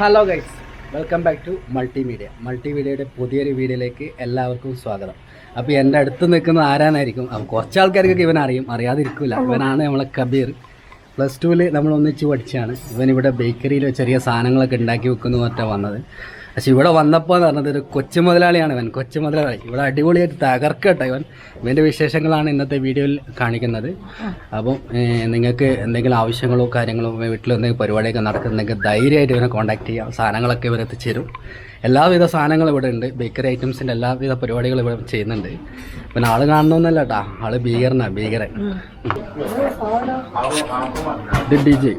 Hello guys welcome back to multimedia മൾട്ടിമീഡിയയുടെ പുതിയൊരു വീഡിയോയിലേക്ക് എല്ലാവർക്കും സ്വാഗതം. അപ്പോൾ എന്റെ അടുത്ത് നിൽക്കുന്ന ആരാനായിരിക്കും അപ്പോൾ കുറച്ച് ആൾക്കാർക്കൊക്കെ ഇവൻ അറിയും. അറിയാതിരിക്കില്ല ഇവനാണ് നമ്മളെ കബീർ. പ്ലസ് ടുവിൽ നമ്മൾ ഒന്നിച്ച് പഠിച്ചാണ്. ഇവൻ ഇവിടെ ബേക്കറിയിൽ ചെറിയ സാധനങ്ങളൊക്കെ ഉണ്ടാക്കി വെക്കുന്നു മറ്റാണ് വന്നത്. പക്ഷെ ഇവിടെ വന്നപ്പോൾ എന്ന് പറഞ്ഞത് ഒരു കൊച്ചു മുതലാളിയാണ് ഇവൻ കൊച്ചു മുതലാളി. ഇവിടെ അടിപൊളിയായിട്ട് തകർക്കട്ടെ ഇവൻ. ഇവന്റെ വിശേഷങ്ങളാണ് ഇന്നത്തെ വീഡിയോയിൽ കാണിക്കുന്നത്. അപ്പം നിങ്ങൾക്ക് എന്തെങ്കിലും ആവശ്യങ്ങളോ കാര്യങ്ങളോ വീട്ടിൽ എന്തെങ്കിലും പരിപാടിയൊക്കെ നടക്കുന്നുണ്ടെങ്കിൽ ധൈര്യമായിട്ട് ഇവനെ കോൺടാക്ട് ചെയ്യാം. സാധനങ്ങളൊക്കെ ഇവർ എത്തിച്ചേരും. എല്ലാവിധ സാധനങ്ങളും ഇവിടെ ഉണ്ട്. ബേക്കറി ഐറ്റംസിന്റെ എല്ലാവിധ പരിപാടികളും ഇവിടെ ചെയ്യുന്നുണ്ട്. പിന്നെ ആൾ കാണണമെന്നല്ല കേട്ടാ ആൾ ഭീകരനാ ഭീകരൻ. D J.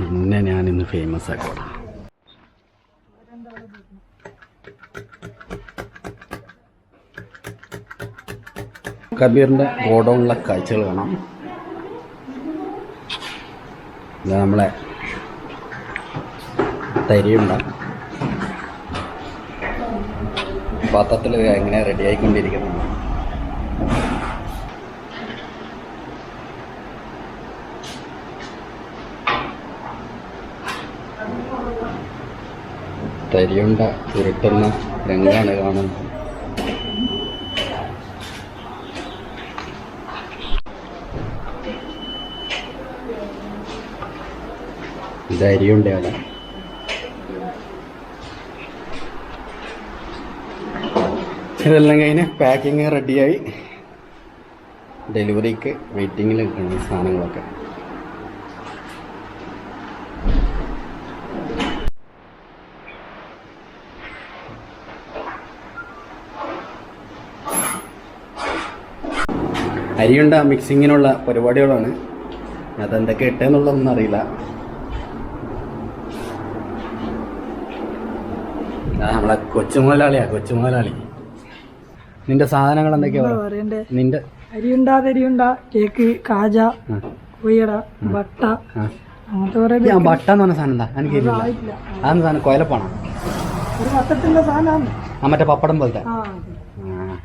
പിന്നെ ഞാൻ ഇന്ന് ഫേമസ് ആക്കോളാം കബീറിന്റെ ഗോഡൗണിലെ കാഴ്ചകൾ കാണാം. ഇത് നമ്മളെ തരിയുണ്ട. പാത്രത്തിൽ എങ്ങനെ റെഡി തരിയുണ്ട ഉരുട്ടുന്ന രംഗാണ് കാണുന്നത്. ഇത് അരിയുണ്ടയാണ് ഇതെല്ലാം കഴിഞ്ഞ് പാക്കിങ് റെഡിയായി ഡെലിവറിക്ക് വെയിറ്റിങ്ങിൽ നിൽക്കണം സാധനങ്ങളൊക്കെ. അരിയുണ്ട മിക്സിങ്ങിനുള്ള പരിപാടികളാണ്. അതെന്തൊക്കെ ഇട്ടെന്നുള്ളതൊന്നും അറിയില്ല. നമ്മളെ കൊച്ചു മുതലാളിയാ കൊച്ചു മുതലാളി നിന്റെ സാധനങ്ങൾ എന്തൊക്കെയാ നിന്റെ അരിയുണ്ട തരിയുണ്ട കേക്ക് കാജ കുയട കൊയ്യട ബട്ട. അങ്ങനത്തെ കുറെ ബട്ട എന്ന് പറഞ്ഞ സാധനം എന്താ? എനിക്ക് അതെന്ന് സാധനം? കൊയലപ്പാണോ? മറ്റേ പപ്പടം പോലത്തെ.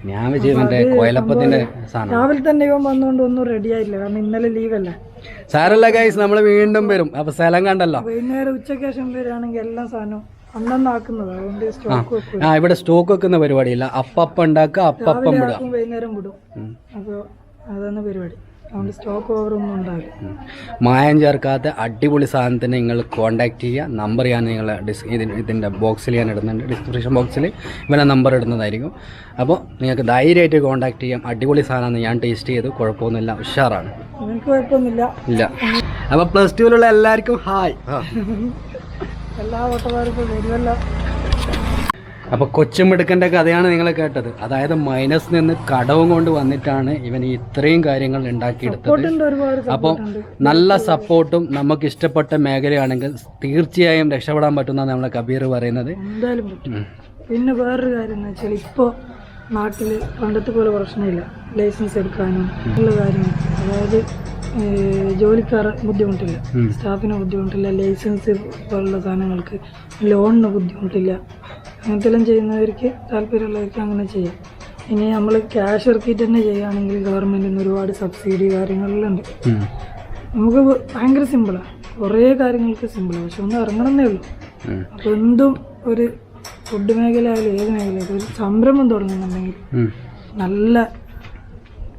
ഞാൻ സാധനം. രാവിലെ തന്നെ ഇവൻ വന്നുകൊണ്ട് ഒന്നും റെഡി ആയില്ല. കാരണം ഇന്നലെ ലീവല്ല സാരല്ല ഗൈസ് നമ്മൾ വീണ്ടും വരും. അപ്പൊ സ്ഥലം കണ്ടല്ലോ. വൈകുന്നേരം ഉച്ചയ്ക്ക് ശേഷം വരികയാണെങ്കിൽ എല്ലാ സാധനവും ആ. ഇവിടെ സ്റ്റോക്ക് വെക്കുന്ന പരിപാടിയില്ല. അപ്പപ്പം ഉണ്ടാക്കുക അപ്പപ്പം വിടുക വൈകുന്നേരം വിടും. അപ്പോൾ അതാണ് പരിപാടി. അതുകൊണ്ട് സ്റ്റോക്ക് ഓവർ ഒന്നും ഉണ്ടാവില്ല. മായം ചേർക്കാത്ത അടിപൊളി സാധനത്തിന് നിങ്ങൾ കോൺടാക്ട് ചെയ്യുക. നമ്പർ ഞാൻ നിങ്ങൾ ഡിസ് ഇതിന്റെ ബോക്സിൽ ഞാൻ ഇടുന്നുണ്ട്. ഡിസ്ക്രിപ്ഷൻ ബോക്സിൽ ഇവനെ നമ്പർ ഇടുന്നതായിരിക്കും. അപ്പോൾ നിങ്ങൾക്ക് ധൈര്യമായിട്ട് കോൺടാക്ട് ചെയ്യാം. അടിപൊളി സാധനമാണ്. ഞാൻ ടേസ്റ്റ് ചെയ്തു. കുഴപ്പമൊന്നുമില്ല. ഉഷാറാണ്. നിങ്ങൾക്ക് കുഴപ്പമൊന്നുമില്ല. ഇല്ല. അപ്പോൾ പ്ലസ് ടുവിലുള്ള എല്ലാവർക്കും ഹായ് എല്ലാ ഓട്ടക്കാർക്കും വരുമല്ല. അപ്പോൾ കൊച്ചുമിടുക്കന്റെ കഥയാണ് നിങ്ങൾ കേട്ടത്. അതായത് മൈനസ് നിന്ന് കടവും കൊണ്ട് വന്നിട്ടാണ് ഇവൻ ഇത്രയും കാര്യങ്ങൾ ഉണ്ടാക്കിയെടുത്തത്. അപ്പൊ അപ്പോൾ നല്ല സപ്പോർട്ടും നമുക്ക് ഇഷ്ടപ്പെട്ട മേഖലയാണെങ്കിൽ തീർച്ചയായും രക്ഷപ്പെടാൻ പറ്റുന്നതാണ് നമ്മളെ കബീർ പറയുന്നത്. പിന്നെ വേറൊരു കാര്യം എന്ന് വെച്ചാൽ ഇപ്പോൾ നാട്ടിൽ പണ്ടത്തെ പോലെ പ്രശ്നമില്ല. ലൈസൻസ് എടുക്കാനും ഉള്ള കാര്യങ്ങൾ. അതായത് ജോലിക്കാർ ബുദ്ധിമുട്ടില്ല. സ്റ്റാഫിന് ബുദ്ധിമുട്ടില്ല ലൈസൻസ് പോലുള്ള സാധനങ്ങൾക്ക് ലോണിന് ബുദ്ധിമുട്ടില്ല അങ്ങനത്തെ എല്ലാം ചെയ്യുന്നവർക്ക് താല്പര്യമുള്ളവർക്ക് അങ്ങനെ ചെയ്യാം ഇനി നമ്മൾ ക്യാഷ് ഇറക്കിയിട്ട് തന്നെ ചെയ്യുകയാണെങ്കിൽ ഗവൺമെന്റിൽ നിന്ന് ഒരുപാട് സബ്സിഡി ഉം. നമുക്ക് ഭയങ്കര സിമ്പിളാണ് കുറേ കാര്യങ്ങൾക്ക് സിമ്പിളാണ് പക്ഷെ ഒന്ന് ഇറങ്ങണമെന്നേ ഉള്ളൂ. അപ്പോൾ എന്തും ഒരു ഫുഡ് മേഖല ആയാലും ഏത് മേഖലയായാലും ഒരു സംരംഭം തുടങ്ങുന്നുണ്ടെങ്കിൽ. നല്ല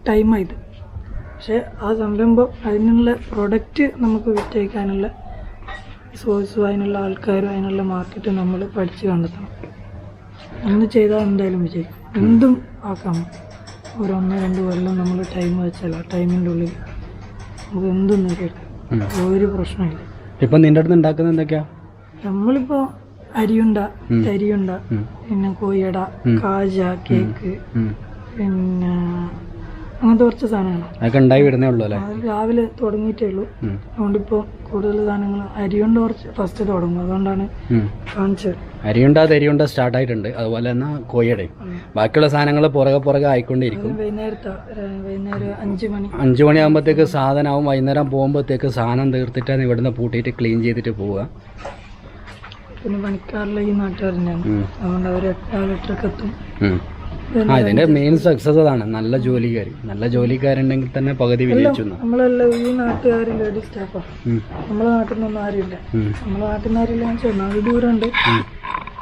ടൈമായത് പക്ഷേ ആ സംരംഭം അതിനുള്ള പ്രൊഡക്റ്റ് നമുക്ക് വിറ്റയക്കാനുള്ള സോഴ്സും അതിനുള്ള ആൾക്കാരും അതിനുള്ള മാർക്കറ്റും നമ്മൾ പഠിച്ച് കണ്ടെത്തണം ഒന്ന് ചെയ്താൽ എന്തായാലും വിജയിക്കും എന്തും ആക്കാം ഒരു ഒന്ന് രണ്ട് കൊല്ലം നമ്മൾ ടൈം വെച്ചാൽ ആ ടൈമിന്റെ ഉള്ളിൽ നമുക്ക് എന്തും നേടിയെടുക്കാം. ഒരു പ്രശ്നമില്ല ഇപ്പം നിന്റെ അടുത്ത് ഉണ്ടാക്കുന്നത് എന്തൊക്കെയാ നമ്മളിപ്പോൾ അരിയുണ്ട. തരിയുണ്ട. പിന്നെ കോയട. കാജ കേക്ക്. പിന്നെ അങ്ങനത്തെ കുറച്ച് സാധനങ്ങൾ അതൊക്കെ ഉണ്ടായി വിടുന്നേ ഉള്ളൂ അല്ലേ? അത് രാവിലെ തുടങ്ങിയിട്ടേ ഉള്ളൂ. അതുകൊണ്ട് അതുകൊണ്ടിപ്പോൾ കൂടുതൽ സാധനങ്ങൾ അരിയുണ്ട കുറച്ച്. ഫസ്റ്റ് തുടങ്ങും. അതുകൊണ്ടാണ്. കാണിച്ചത്. അരിയുണ്ട തരിയുണ്ട സ്റ്റാർട്ട് ആയിട്ടുണ്ട്. അതുപോലെ തന്നെ കോഴിയുടെ ബാക്കിയുള്ള സാധനങ്ങൾ പുറകെ പുറകെ ആയിക്കൊണ്ടിരിക്കും. വൈകുന്നേരത്തെ വൈകുന്നേരം അഞ്ച് മണി. അഞ്ചു മണിയാകുമ്പോഴത്തേക്ക് സാധനമാവും വൈകുന്നേരം പോകുമ്പോഴത്തേക്ക് സാധനം തീർത്തിട്ടാണ് ഇവിടുന്ന് പൂട്ടിയിട്ട് ക്ലീൻ ചെയ്തിട്ട് പോവുക. പിന്നെ പണിക്കാരിലെ ഈ നാട്ടുകാരനെയാണ് ഉം. അതുകൊണ്ട് അവർ എട്ടാൾ എട്ടരക്ക് എത്തും. ആ ഇതിന്റെ മെയിൻ സക്സസ് അതാണ്. നല്ല ജോലിക്കാർ നല്ല ജോലിക്കാരുണ്ടെങ്കിൽ തന്നെ പകുതി വിജയിച്ചു. നമ്മളെല്ലാം ഈ നാട്ടുകാർ ലേഡീസ് സ്റ്റാഫാണ് ഉം, നമ്മളെ നാട്ടിൽ നിന്നൊന്നും ആരുമില്ല നമ്മളെ നാട്ടിൽ നിന്ന് ആരില്ല എന്ന് വെച്ചാൽ ദൂരമുണ്ട്.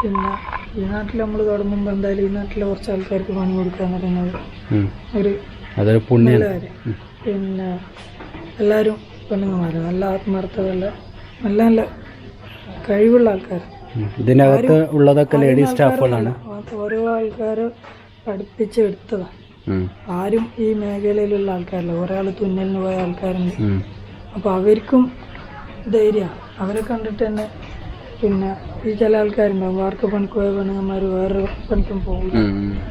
പിന്നെ ഈ നാട്ടിൽ നമ്മൾ തുടങ്ങുമ്പോൾ എന്തായാലും ഈ നാട്ടിലെ കുറച്ച് ആൾക്കാർക്ക് പണി കൊടുക്കുക എന്ന് പറയുന്നത് ഒരു അതൊരു പിന്നെ എല്ലാവരും പെണ്ണുങ്ങന്മാർ നല്ല ആത്മാർത്ഥതയുള്ള നല്ല നല്ല കഴിവുള്ള ആൾക്കാർ. ഇതിനകത്ത് ഉള്ളതൊക്കെ ലേഡീസ് സ്റ്റാഫുകളാണ് ഓരോ ആൾക്കാർ പഠിപ്പിച്ചെടുത്തതാണ് ആരും ഈ മേഖലയിലുള്ള ആൾക്കാരല്ല. ഒരാൾ തുന്നലിന് പോയ ആൾക്കാരുണ്ട്. അപ്പൊ അപ്പോൾ അവർക്കും ധൈര്യമാണ് അവരെ കണ്ടിട്ട് തന്നെ പിന്നെ ഈ ചില ആൾക്കാരുണ്ടാവും. വാർക്ക പണിക്ക് പോയ പെണ്ണുങ്ങന്മാർ വേറെ പണിക്കും പോകും.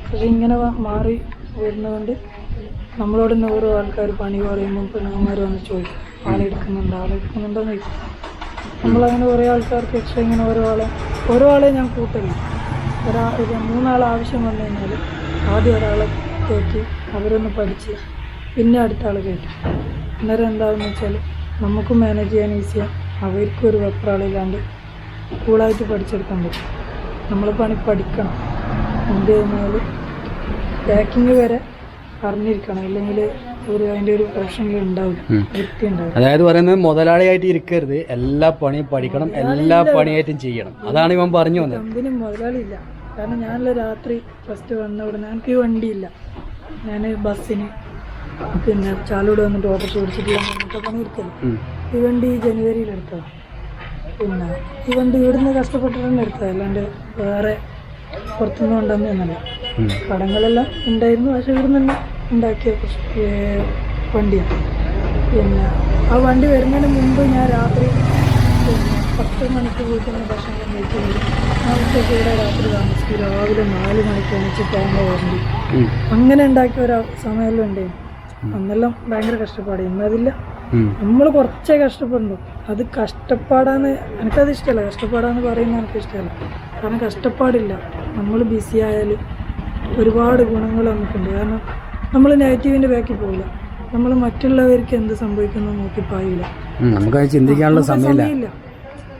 പക്ഷെ ഇങ്ങനെ മാറി വരുന്നതുകൊണ്ട് നമ്മളോട് തന്നെ ഓരോ ആൾക്കാർ പണി പറയുമ്പോൾ പെണ്ണുങ്ങന്മാർ വന്ന് ചോദിക്കും. ആളെടുക്കുന്നുണ്ടോ ആളെടുക്കുന്നുണ്ടോന്ന് ചോദിക്കും. നമ്മളങ്ങനെ കുറേ ആൾക്കാർക്ക് എക്സ്ട്രാ ഇങ്ങനെ ഓരോ ആളെ ഓരോ ആളെ ഞാൻ കൂട്ടില്ല ഒരാ ഒരു മൂന്നാൾ ആവശ്യം വന്നു കഴിഞ്ഞാൽ ആദ്യം ഒരാളെ കയറ്റി അവരൊന്ന് പഠിച്ച് പിന്നെ അടുത്ത ആൾ കേട്ടു അന്നേരം എന്താണെന്ന് വെച്ചാൽ നമുക്കും മാനേജ് ചെയ്യാൻ ഈസിയാണ് അവർക്കും ഒരു വെപ്രാളില്ലാണ്ട് കൂളായിട്ട് പഠിച്ചെടുക്കാൻ പറ്റും. നമ്മൾ പണി പഠിക്കണം. എന്ത് കഴിഞ്ഞാൽ പാക്കിങ് വരെ അറിഞ്ഞിരിക്കണം. ഇല്ലെങ്കിൽ ഒരു അതിന്റെ ഒരു പ്രശ്നങ്ങൾ ഉണ്ടാവില്ല. വൃത്തി ഉണ്ടാവില്ല. അതായത് പറയുന്നത് മുതലാളിയായിട്ട് ഇരിക്കരുത്. എല്ലാ പണിയും പഠിക്കണം. എല്ലാ പണിയായിട്ടും ചെയ്യണം. അതാണ് ഇവൻ പറഞ്ഞു വന്നത്. എന്തിനും മുതലാളിയില്ല കാരണം ഞാനല്ല രാത്രി ഫസ്റ്റ് വന്ന ഉടനെ എനിക്ക് ഈ വണ്ടിയില്ല. ഞാൻ ബസ്സിന് പിന്നെ ചാലോട് വന്നിട്ട് ഓട്ടോ പിടിച്ചിട്ടില്ല അങ്ങനത്തെ പണി എടുക്കൽ. ഈ വണ്ടി ജനുവരിയിൽ എടുത്തതാണ് പിന്നെ ഈ വണ്ടി ഇവിടുന്ന് കഷ്ടപ്പെട്ടിട്ടാണ് എടുത്തത്. അല്ലാണ്ട് വേറെ പുറത്തുനിന്ന് കൊണ്ടുവന്നൊന്നല്ല ഉം, കടങ്ങളെല്ലാം ഉണ്ടായിരുന്നു. പക്ഷെ ഇവിടുന്ന് തന്നെ ഉണ്ടാക്കിയ വണ്ടിയാണ് പിന്നെ ആ വണ്ടി വരുന്നതിന് മുമ്പ് ഞാൻ രാത്രി പത്ത് മണിക്ക് വീട്ടിൽ നിന്ന് ഭക്ഷണം കഴിക്കുന്നത് ഉച്ചയ്ക്ക് ഇവിടെ രാത്രി താമസിക്കും. രാവിലെ നാല് മണിക്ക് എണീച്ചിട്ടാണ് വണ്ടി. അങ്ങനെ ഉണ്ടാക്കിയ ഒരു സമയമെല്ലാം ഉണ്ടേ? അന്നെല്ലാം ഭയങ്കര കഷ്ടപ്പാട് ഇന്നതില്ല. നമ്മൾ കുറച്ചേ കഷ്ടപ്പെടുന്നു. അത് കഷ്ടപ്പാടാന്ന് എനിക്കത് ഇഷ്ടമല്ല. കഷ്ടപ്പാടാന്ന് പറയുന്നത് എനിക്ക് ഇഷ്ടമല്ല. കാരണം കഷ്ടപ്പാടില്ല. നമ്മൾ ബിസി ആയാലും ഒരുപാട് ഗുണങ്ങൾ നമുക്കുണ്ട്. കാരണം നമ്മൾ നെഗറ്റീവിന്റെ ബാക്കിൽ പോകില്ല നമ്മൾ മറ്റുള്ളവർക്ക് എന്ത് സംഭവിക്കുന്നു നോക്കി പായില്ല. നമുക്ക് ചിന്തിക്കാനുള്ള സമയമില്ല.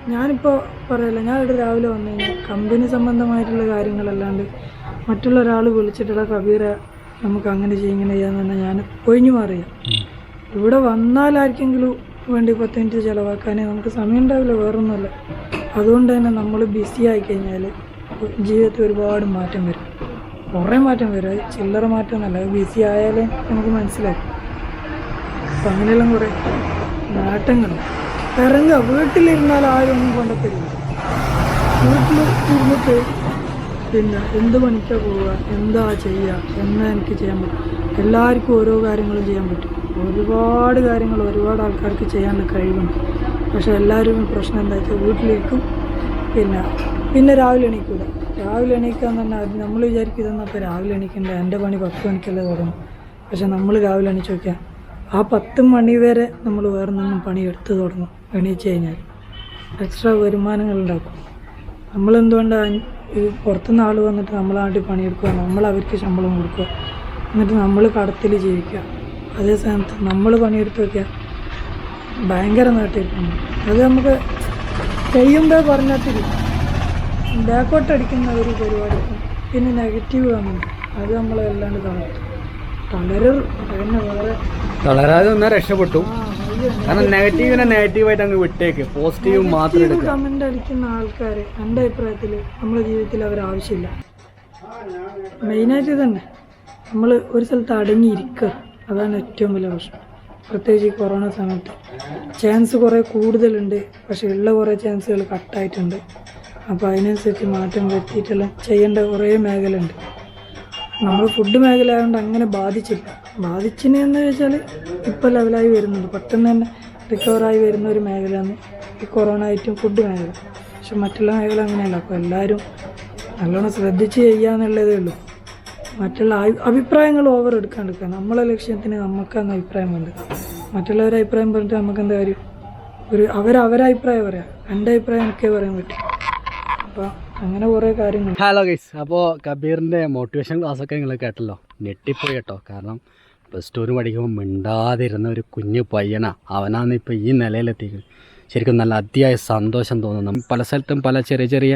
ഞാനിപ്പോൾ പറയല്ല ഞാൻ ഇവിടെ രാവിലെ വന്നു. കഴിഞ്ഞാൽ കമ്പനി സംബന്ധമായിട്ടുള്ള കാര്യങ്ങളല്ലാണ്ട് മറ്റുള്ള ഒരാൾ വിളിച്ചിട്ടുള്ള കബീറെ നമുക്ക് അങ്ങനെ ചെയ്യും ഇങ്ങനെ ചെയ്യാന്ന് പറഞ്ഞാൽ ഞാൻ ഒഴിഞ്ഞു മാറിയ. ഇവിടെ വന്നാൽ വേണ്ടി പത്ത് മിനിറ്റ് ചിലവാക്കാനേ നമുക്ക് സമയം ഉണ്ടാവില്ല വേറൊന്നുമല്ല. അതുകൊണ്ട് തന്നെ നമ്മൾ ബിസി ആയി കഴിഞ്ഞാൽ ജീവിതത്തിൽ ഒരുപാട് മാറ്റം വരും. കുറേ മാറ്റം വരും. അത് ചില്ലറ മാറ്റം എന്നല്ല ബിസി ആയാലേ നമുക്ക് മനസ്സിലാക്കും അപ്പം അങ്ങനെയെല്ലാം കുറേ നേട്ടങ്ങൾ ഇറങ്ങുക വീട്ടിലിരുന്നാൽ ആരൊന്നും ഒന്നും വീട്ടിൽ ഇരുന്നിട്ട് പിന്നെ എന്ത് പണിക്കാ പോവുക? എന്താ ചെയ്യുക എന്നാ എനിക്ക് ചെയ്യാൻ പറ്റും? എല്ലാവർക്കും ഓരോ കാര്യങ്ങളും ചെയ്യാൻ പറ്റും. ഒരുപാട് കാര്യങ്ങൾ ഒരുപാട് ആൾക്കാർക്ക് ചെയ്യാനുള്ള കഴിവുണ്ട്. പക്ഷെ എല്ലാവരും പ്രശ്നം എന്താ വെച്ചാൽ വീട്ടിലിരിക്കും. പിന്നെ പിന്നെ രാവിലെ എണീക്കൂല. രാവിലെ എണീക്കാൻ തന്നെ അത് നമ്മൾ വിചാരിക്കും ഇതൊന്നും അപ്പോൾ രാവിലെ എണീക്കണ്ട? എന്റെ പണി പത്ത് മണിക്കല്ലേ തുടങ്ങും. പക്ഷെ നമ്മൾ രാവിലെ എണീച്ച് നോക്കിയാൽ ആ പത്ത് മണി വരെ നമ്മൾ വേറെ നിന്നും പണി എടുത്ത് തുടങ്ങും. എണീച്ച് കഴിഞ്ഞാൽ എക്സ്ട്രാ വരുമാനങ്ങൾ ഉണ്ടാക്കും. നമ്മളെന്തുകൊണ്ടാണ് ഈ പുറത്തുനിന്ന് ആൾ വന്നിട്ട് നമ്മളെ നാട്ടിൽ പണിയെടുക്കുക? നമ്മൾ അവർക്ക് ശമ്പളം കൊടുക്കുക. എന്നിട്ട് നമ്മൾ കടത്തിൽ ജീവിക്കുക. അതേ സ്ഥാനത്ത് നമ്മൾ പണിയെടുത്ത് വയ്ക്കുക ഭയങ്കര നേട്ടമായിരിക്കും അത് നമുക്ക് ചെയ്യുമ്പോൾ പറഞ്ഞിട്ടില്ല ബാക്കോട്ട് അടിക്കുന്ന ഒരു പരിപാടി. പിന്നെ നെഗറ്റീവ് കാണുന്നുണ്ട് അത് നമ്മളെ അല്ലാണ്ട് തളർത്തും. തളരർ പിന്നെ വേറെ തളരാതെ ഒന്നാ രക്ഷപ്പെട്ടു. കാരണം നെഗറ്റീവിനെ നെഗറ്റീവായിട്ട് അങ്ങ് വിട്ടേക്ക്. പോസിറ്റീവ് മാത്രം കമന്റ് അടിക്കുന്ന ആൾക്കാര് എന്റെ അഭിപ്രായത്തിൽ നമ്മുടെ ജീവിതത്തിൽ അവർ ആവശ്യമില്ല. മെയിനായിട്ട് ഇതന്നെ. നമ്മൾ ഒരു സ്ഥലത്ത് അടങ്ങിയിരിക്കുക അതാണ് ഏറ്റവും വലിയ പ്രശ്നം. പ്രത്യേകിച്ച് ഈ കൊറോണ സമയത്ത്. ചാൻസ് കുറേ കൂടുതലുണ്ട്. പക്ഷെ ഉള്ള കുറേ ചാൻസുകൾ കട്ടായിട്ടുണ്ട് അപ്പോൾ അതിനനുസരിച്ച് മാറ്റം വരുത്തിയിട്ടെല്ലാം ചെയ്യേണ്ട കുറേ മേഖല ഉണ്ട് നമ്മൾ ഫുഡ് മേഖല ആയതുകൊണ്ട് അങ്ങനെ ബാധിച്ചില്ല. ബാധിച്ചിനെന്ന് വെച്ചാൽ ഇപ്പോൾ ലെവലായി വരുന്നുണ്ട് പെട്ടെന്ന് തന്നെ റിക്കവറായി വരുന്ന ഒരു മേഖലയാണ് ഈ കൊറോണ ആയിട്ടും ഫുഡ് മേഖല. പക്ഷെ മറ്റുള്ള മേഖല അങ്ങനെയല്ല. അപ്പോൾ എല്ലാവരും നല്ലോണം ശ്രദ്ധിച്ച് ചെയ്യാന്നുള്ളതേ ഉള്ളൂ. മറ്റുള്ള അഭിപ്രായങ്ങൾ ഓവർ എടുക്കാണ്ടിരിക്കുക. നമ്മളെ ലക്ഷ്യത്തിന് നമുക്കാണ് അഭിപ്രായം വേണ്ടത് മറ്റുള്ളവരുടെ അഭിപ്രായം പറഞ്ഞിട്ട് നമുക്ക് എന്താ കാര്യം? ഒരു അവർ അവരെ അഭിപ്രായം പറയാം. എന്റെ അഭിപ്രായം എനിക്കേ പറയാൻ പറ്റും. അപ്പോൾ അങ്ങനെ കുറേ കാര്യങ്ങൾ. ഹലോ ഗൈസ് അപ്പോൾ കബീറിന്റെ മോട്ടിവേഷൻ ക്ലാസ്സൊക്കെ നിങ്ങൾ കേട്ടല്ലോ. ഞെട്ടിപ്പോയി കേട്ടോ. കാരണം പ്ലസ് ടുവിന് പഠിക്കുമ്പോൾ മിണ്ടാതിരുന്ന ഒരു കുഞ്ഞു പയ്യനാ അവനാണ് ഇപ്പോൾ ഈ നിലയിലെത്തിക്കുന്നത് ശരിക്കും നല്ല അതിയായ സന്തോഷം തോന്നുന്നു. പല സ്ഥലത്തും പല ചെറിയ ചെറിയ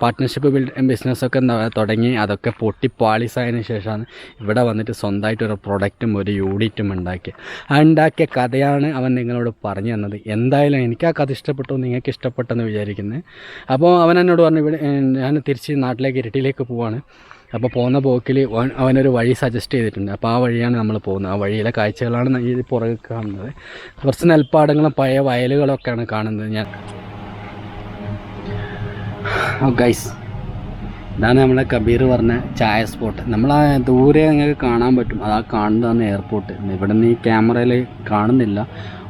പാർട്ട്ണർഷിപ്പ് ബിൽഡ് ബിസിനസ്സൊക്കെ തുടങ്ങി അതൊക്കെ പൊട്ടി പാളിസായതിനു ശേഷമാണ് ഇവിടെ വന്നിട്ട് സ്വന്തമായിട്ട് ഒരു പ്രൊഡക്റ്റും ഒരു യൂണിറ്റും ഉണ്ടാക്കി ആ ഉണ്ടാക്കിയ കഥയാണ് അവൻ നിങ്ങളോട് പറഞ്ഞു തന്നത്. എന്തായാലും എനിക്ക് ആ കഥ ഇഷ്ടപ്പെട്ടു നിങ്ങൾക്ക് ഇഷ്ടപ്പെട്ടെന്ന് വിചാരിക്കുന്നത് അപ്പോൾ അവൻ എന്നോട് പറഞ്ഞു ഇവിടെ ഞാൻ തിരിച്ച് നാട്ടിലേക്ക് ഇരട്ടിയിലേക്ക് പോവാണ്. അപ്പോൾ പോകുന്ന പോക്കിൽ അവനൊരു വഴി സജസ്റ്റ് ചെയ്തിട്ടുണ്ട്. അപ്പോൾ ആ വഴിയാണ് നമ്മൾ പോകുന്നത്. ആ വഴിയിലെ കാഴ്ചകളാണ് ഈ പുറകെ കാണുന്നത്. കുറച്ച് നെൽപ്പാടങ്ങളും പഴയ വയലുകളൊക്കെയാണ് കാണുന്നത് ഞാൻ. ഗൈസ് ഇതാണ് നമ്മളെ കബീർ പറഞ്ഞ ചായ സ്പോട്ട് നമ്മൾ ആ ദൂരെ നിങ്ങൾക്ക് കാണാൻ പറ്റും. അതാ കാണുന്നതാണ് എയർപോർട്ട് ഇവിടെ നിന്ന് ഈ ക്യാമറയിൽ കാണുന്നില്ല.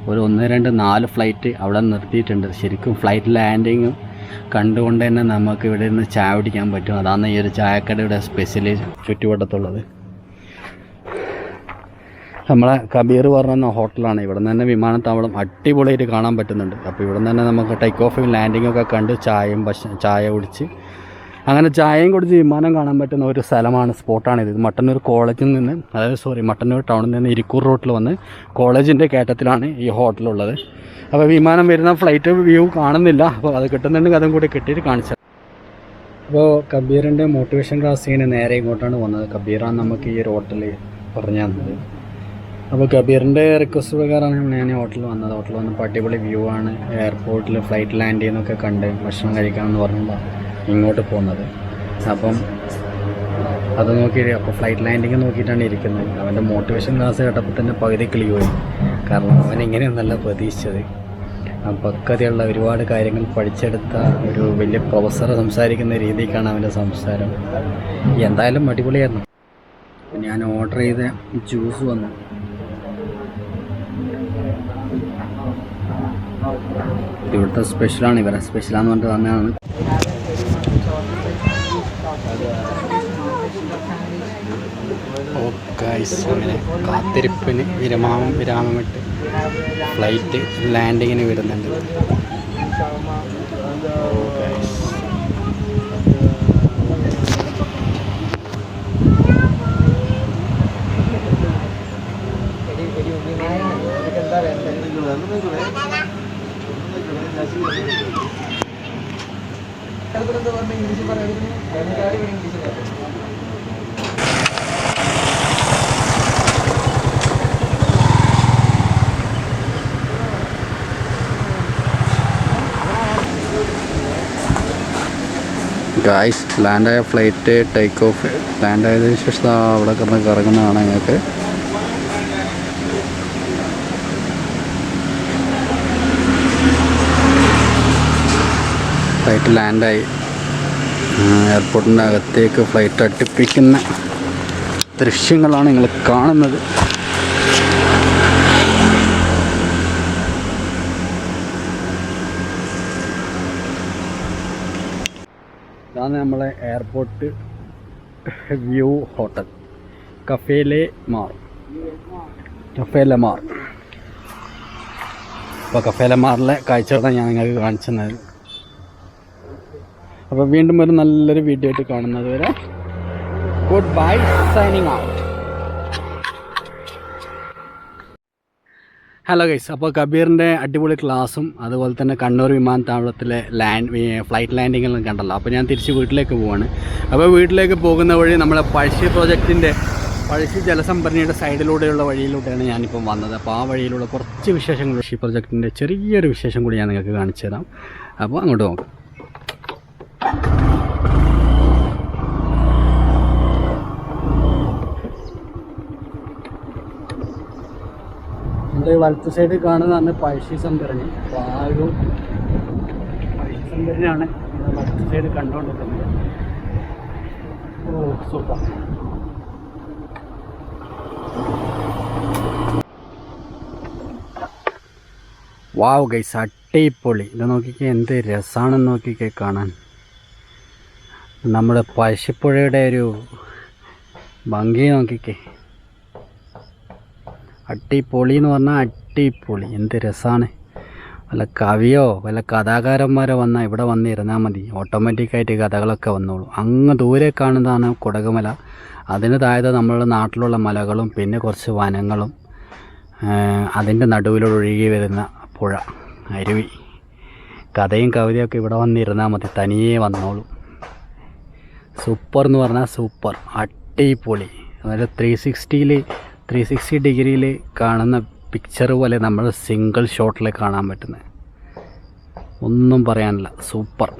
ഒരു ഒന്ന് രണ്ട് നാല് ഫ്ലൈറ്റ് അവിടെ നിർത്തിയിട്ടുണ്ട്. ശരിക്കും ഫ്ലൈറ്റ് ലാൻഡിങ്ങും കണ്ടുകൊണ്ട് തന്നെ നമുക്ക് ഇവിടെ നിന്ന് ചായ കുടിക്കാൻ പറ്റും. അതാണ് ഈ ഒരു ചായക്കടയുടെ സ്പെഷ്യലി ചുറ്റുവട്ടത്തുള്ളത്. നമ്മളെ കബീർ പറഞ്ഞ ഹോട്ടലാണ്. ഇവിടെ നിന്ന് തന്നെ വിമാനത്താവളം അടിപൊളിയായിട്ട് കാണാൻ പറ്റുന്നുണ്ട്. അപ്പോൾ ഇവിടെ നിന്ന് തന്നെ നമുക്ക് ടേക്ക് ഓഫും ലാൻഡിങ്ങും ഒക്കെ കണ്ട് ചായയും ഭക്ഷ ചായ കുടിച്ച് അങ്ങനെ ചായയും കുടിച്ച് വിമാനം കാണാൻ പറ്റുന്ന ഒരു സ്ഥലമാണ് സ്പോട്ടാണിത്. ഇത് മട്ടന്നൂർ കോളേജിൽ നിന്ന് അതായത് സോറി മട്ടന്നൂർ ടൗണിൽ നിന്ന് ഇരിക്കൂർ റോട്ടിൽ വന്ന് കോളേജിന്റെ കയറ്റത്തിലാണ് ഈ ഹോട്ടലുള്ളത് അപ്പോൾ വിമാനം വരുന്ന ഫ്ലൈറ്റ് വ്യൂ കാണുന്നില്ല. അപ്പോൾ അത് കിട്ടുന്നുണ്ടെങ്കിൽ അതും കൂടി കിട്ടിയിട്ട് കാണിച്ചു അപ്പോൾ കബീറിന്റെ മോട്ടിവേഷൻ ക്ലാസ്സിന് നേരെ ഇങ്ങോട്ടാണ് വന്നത്. കബീറാണ് നമുക്ക് ഈ ഒരു ഹോട്ടൽ പറഞ്ഞു തന്നത്. അപ്പോൾ കബീറിന്റെ റിക്വസ്റ്റ് പ്രകാരമാണ് ഞാൻ ഹോട്ടലിൽ വന്നത്. ഹോട്ടലിൽ വന്നപ്പോൾ അടിപൊളി വ്യൂ ആണ്. എയർപോർട്ടിൽ ഫ്ലൈറ്റ് ലാൻഡ് ചെയ്യുന്നൊക്കെ കണ്ട് ഭക്ഷണം കഴിക്കാമെന്ന് പറഞ്ഞിട്ടാണ് ഇങ്ങോട്ട് പോകുന്നത്. അപ്പം അത് നോക്കി അപ്പോൾ ഫ്ലൈറ്റ് ലാൻഡിങ് നോക്കിയിട്ടാണ് ഇരിക്കുന്നത്. അവന്റെ മോട്ടിവേഷൻ ക്ലാസ് കേട്ടപ്പോൾ തന്നെ പകുതി കിളിയുമായി കാരണം അവൻ ഇങ്ങനെയൊന്നല്ല പ്രതീക്ഷിച്ചത്. പക്വതയുള്ള ഒരുപാട് കാര്യങ്ങൾ പഠിച്ചെടുത്ത ഒരു വലിയ പ്രൊഫസർ സംസാരിക്കുന്ന രീതിക്കാണ് അവന്റെ സംസാരം. എന്തായാലും അടിപൊളിയായിരുന്നു. ഞാൻ ഓർഡർ ചെയ്ത ജ്യൂസ് വന്നു. ഇവിടുത്തെ സ്പെഷ്യലാണ് ഇവരെ സ്പെഷ്യലാന്ന് പറഞ്ഞിട്ട് തന്നെയാണ് ഓ അങ്ങനെ കാത്തിരിപ്പിന് വിരമാമം വിരാമമിട്ട് ഫ്ലൈറ്റ് ലാൻഡിങ്ങിന് വരുന്നുണ്ട്. ഗായ്സ് ലാൻഡായ ഫ്ലൈറ്റ് ടേക്ക് ഓഫ് ലാൻഡ് ആയതിനു ശേഷം അവിടെ കിടന്ന് കറങ്ങുന്നതാണ് ഞങ്ങൾക്ക്. ഫ്ലൈറ്റ് ലാൻഡായി എയർപോർട്ടിന്റെ അകത്തേക്ക് ഫ്ലൈറ്റ് അടുപ്പിക്കുന്ന ദൃശ്യങ്ങളാണ് നിങ്ങൾ കാണുന്നത്. ഇതാണ് നമ്മളെ എയർപോർട്ട് വ്യൂ ഹോട്ടൽ കഫേലെ മാർ കഫേലെ മാർ അപ്പോൾ കഫേലെ മാറിലെ കാഴ്ചകളാണ് ഞാൻ നിങ്ങൾക്ക് കാണിച്ചു തന്നത് അപ്പോൾ വീണ്ടും ഒരു നല്ലൊരു വീഡിയോ ആയിട്ട് കാണുന്നത് വരെ. Good bye signing out hello guys അപ്പോൾ കബീറിന്റെ അടിപൊളി ക്ലാസ്സും അതുപോലെ തന്നെ കണ്ണൂർ വിമാനത്താവളത്തിലെ ലാൻഡ് ഫ്ലൈറ്റ് ലാൻഡിങ്ങെല്ലാം കണ്ടല്ലോ. അപ്പോൾ ഞാൻ തിരിച്ച് വീട്ടിലേക്ക് പോവാണ്. അപ്പോൾ വീട്ടിലേക്ക് പോകുന്ന വഴി നമ്മളെ പഴശ്ശി പ്രോജക്റ്റിന്റെ പഴശ്ശി ജലസംഭരണിയുടെ സൈഡിലൂടെയുള്ള വഴിയിലൂടെയാണ് ഞാനിപ്പം വന്നത്. അപ്പോൾ ആ വഴിയിലുള്ള കുറച്ച് വിശേഷങ്ങൾ പഴശ്ശി പ്രോജക്റ്റിന്റെ ചെറിയൊരു വിശേഷം കൂടി ഞാൻ നിങ്ങൾക്ക് കാണിച്ചു തരാം. അപ്പോൾ അങ്ങോട്ട് നോക്കാം. നമ്മുടെ വലത്ത് സൈഡ് കാണുന്നതാണ് പഴശ്ശി സംഭരണി അപ്പോൾ ആ ഒരു പഴശ്ശി സംഭരണിയാണ് വലത്ത് സൈഡ് കണ്ടുകൊണ്ടിരിക്കുന്നത്. ഓ സൂപ്പർ വാവ് ഗൈസ് അട്ടിപ്പൊളി ഇത് നോക്കിക്കേ എന്ത് രസമാണെന്ന് നോക്കിക്കേ കാണാൻ. നമ്മുടെ പഴശ്ശിപ്പുഴയുടെ ഒരു ഭംഗി നോക്കിക്കേ. അടിപൊളി എന്ന് പറഞ്ഞാൽ അട്ടിപ്പൊളി എന്ത് രസമാണ് വല്ല കവിയോ വല്ല കഥാകാരന്മാരോ വന്നാൽ ഇവിടെ വന്നിരുന്നാൽ മതി. ഓട്ടോമാറ്റിക്കായിട്ട് കഥകളൊക്കെ വന്നോളൂ. അങ്ങ് ദൂരെ കാണുന്നതാണ് കുടകുമല. അതിന് താഴെ നമ്മളുടെ നാട്ടിലുള്ള മലകളും പിന്നെ കുറച്ച് വനങ്ങളും അതിന്റെ നടുവിലൂടെ ഒഴുകി വരുന്ന പുഴ അരുവി. കഥയും കവിതയും ഒക്കെ ഇവിടെ വന്നിരുന്നാൽ മതി. തനിയെ വന്നോളൂ. സൂപ്പർ എന്ന് പറഞ്ഞാൽ സൂപ്പർ. അടിപൊളി. അതായത് ത്രീ സിക്സ്റ്റിയിൽ ത്രീ സിക്സ്റ്റി ഡിഗ്രിയിൽ കാണുന്ന പിക്ചർ പോലെ നമ്മൾ സിംഗിൾ ഷോട്ടിൽ കാണാൻ പറ്റുന്നത് ഒന്നും പറയാനില്ല. സൂപ്പർ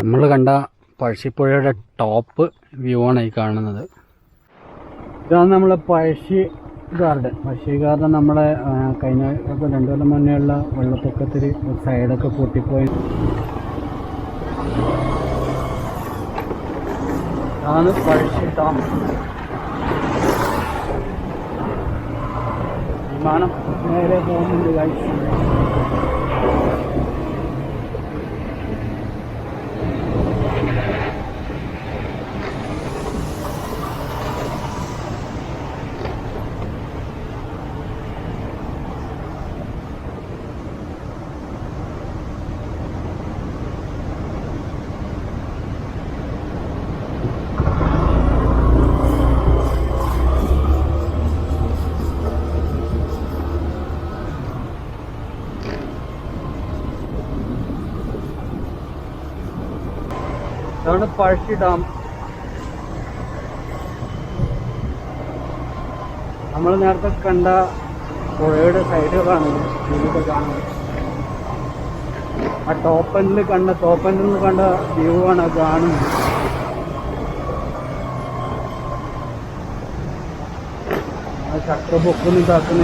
നമ്മൾ കണ്ട പഴശ്ശിപ്പുഴയുടെ ടോപ്പ് വ്യൂ ആണ് ഈ കാണുന്നത്. ഇതാണ് നമ്മൾ പഴശ്ശി ഗാർഡൻ പഴശ്ശി ഗാർഡൻ നമ്മളെ കഴിഞ്ഞ രണ്ടു കൊല്ലം മുന്നേ ഉള്ള വെള്ളപ്പൊക്കത്തിൽ സൈഡൊക്കെ പൊട്ടിപ്പോയി. ആണ് പഴശ്ശി ഡാം വിമാനം നേരെ പോകുന്നുണ്ട് guys. പഴശ്ശി ഡാം. നമ്മൾ നേരത്തെ കണ്ട പുഴയുടെ സൈഡുകളാണ് ഇതിലൊക്കെ കാണുന്നത് ആ ടോപ്പനിൽ കണ്ട ടോപ്പനിൽ നിന്ന് കണ്ട വ്യൂ ആണ് കാണുന്നത്. ചക്ര പൊക്കൊന്നും ഇതാക്കുന്ന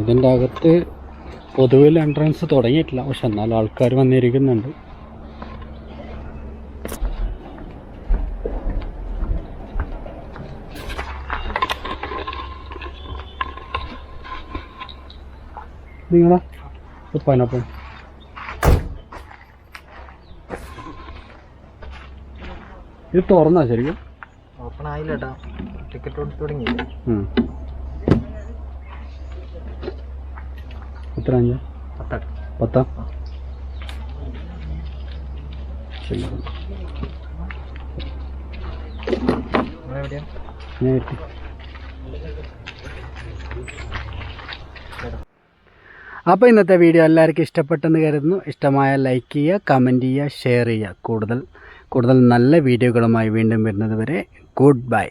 ഇതിന്റെ അകത്ത് പൊതുവിൽ എൻട്രൻസ് തുടങ്ങിയിട്ടില്ല. പക്ഷെ എന്നാലും ആൾക്കാർ വന്നിരിക്കുന്നുണ്ട്. നിങ്ങളാ? പൈനാപ്പിൾ ഇത് തുറന്നാ ശരിക്കും? ഓപ്പൺ ആയില്ലട്ടാ. ടിക്കറ്റ് കൊടുത്തു തുടങ്ങിയില്ല? എത്ര അഞ്ച് പത്താ ഞാൻ എത്തി അപ്പോൾ ഇന്നത്തെ വീഡിയോ എല്ലാവർക്കും ഇഷ്ടപ്പെട്ടെന്ന് കരുതുന്നു. ഇഷ്ടമായ ലൈക്ക് ചെയ്യുക കമന്റ് ചെയ്യുക ഷെയർ ചെയ്യുക. കൂടുതൽ കൂടുതൽ നല്ല വീഡിയോകളുമായി വീണ്ടും വരുന്നത് വരെ ഗുഡ് ബൈ